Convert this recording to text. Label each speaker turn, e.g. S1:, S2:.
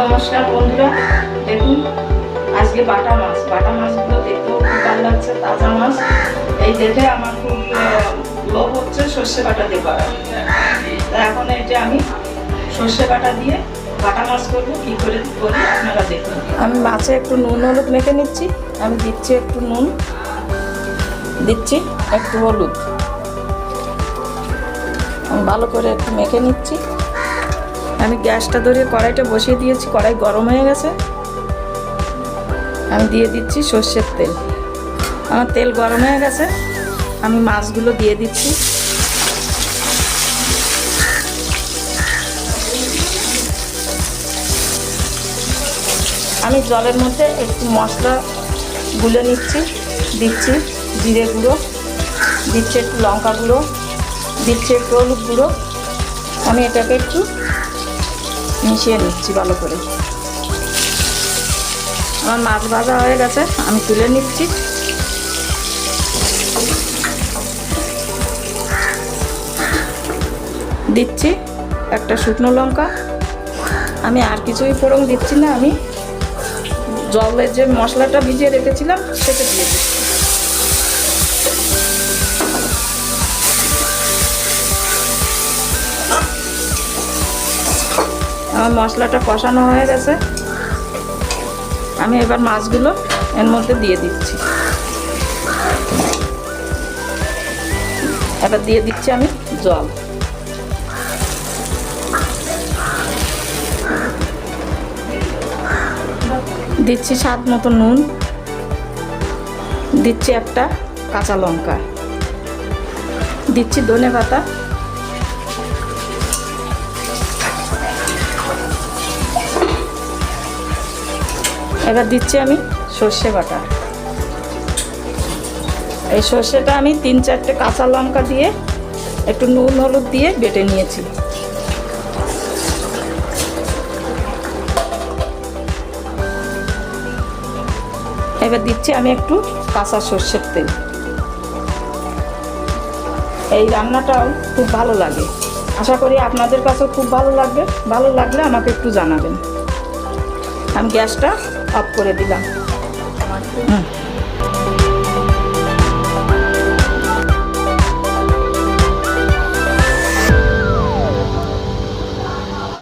S1: নমস্কার বন্ধুরা, দেখুন, আজকে বাটা মাছ। বাটা মাছগুলো দেখতেও খুব ভালো লাগছে, তাজা মাছ। এই দেখে আমার খুব লোভ হচ্ছে সর্ষে বাটা দিয়ে করা এখন এই যে আমি সর্ষে বাটা দিয়ে বাটা মাছ করব, কী করে করি আপনারা দেখুন। আমি মাছে একটু নুন, হলুদ মেখে নিচ্ছি, আমি দিচ্ছি একটু নুন, দিচ্ছি একটু হলুদ। ভালো করে একটু মেখে নিচ্ছি। আমি গ্যাসটা ধরে কড়াইটা বসিয়ে দিয়েছি, কড়াই গরম হয়ে গেছে। আমি দিয়ে দিচ্ছি সর্ষের তেল। আমার তেল গরম হয়ে গেছে, আমি মাছগুলো দিয়ে দিচ্ছি। আমি জলের মধ্যে একটু মশলা গুলে নিচ্ছি, দিচ্ছি জিরে গুঁড়ো, দিচ্ছি একটু লঙ্কা গুঁড়ো, দিচ্ছি একটু হলুদ গুঁড়ো। আমি এটাকে একটু মিশিয়ে নিচ্ছি ভালো করে। আমার মাছ ভাজা হয়ে গেছে, আমি তুলে নিচ্ছি। দিচ্ছি একটা শুকনো লঙ্কা। আমি আর কিছুই ফোড়ন দিচ্ছি না, আমি জলের যে মশলাটা ভিজিয়ে রেখেছিলাম, সেটা দিয়ে দিচ্ছি। আমার মশলাটা কষানো হয়ে গেছে। আমি এবার মাছগুলো এর মধ্যে দিয়ে দিচ্ছি। এবার দিয়ে দিচ্ছি আমি জল। দিচ্ছি স্বাদ মতো নুন। দিচ্ছি একটা কাঁচা লঙ্কা। দিচ্ছি ধনে পাতা। এবার দিচ্ছি আমি সর্ষে বাটা। এই সর্ষেটা আমি তিন চারটে কাঁচা লঙ্কা দিয়ে, একটু নুন হলুদ দিয়ে বেটে নিয়েছি। এবার দিচ্ছি আমি একটু কাঁচা সর্ষের তেল। এই রান্নাটাও খুব ভালো লাগে। আশা করি আপনাদের কাছেও খুব ভালো লাগবে। ভালো লাগলে আমাকে একটু জানাবেন। আমি গ্যাসটা অফ করে দিলাম।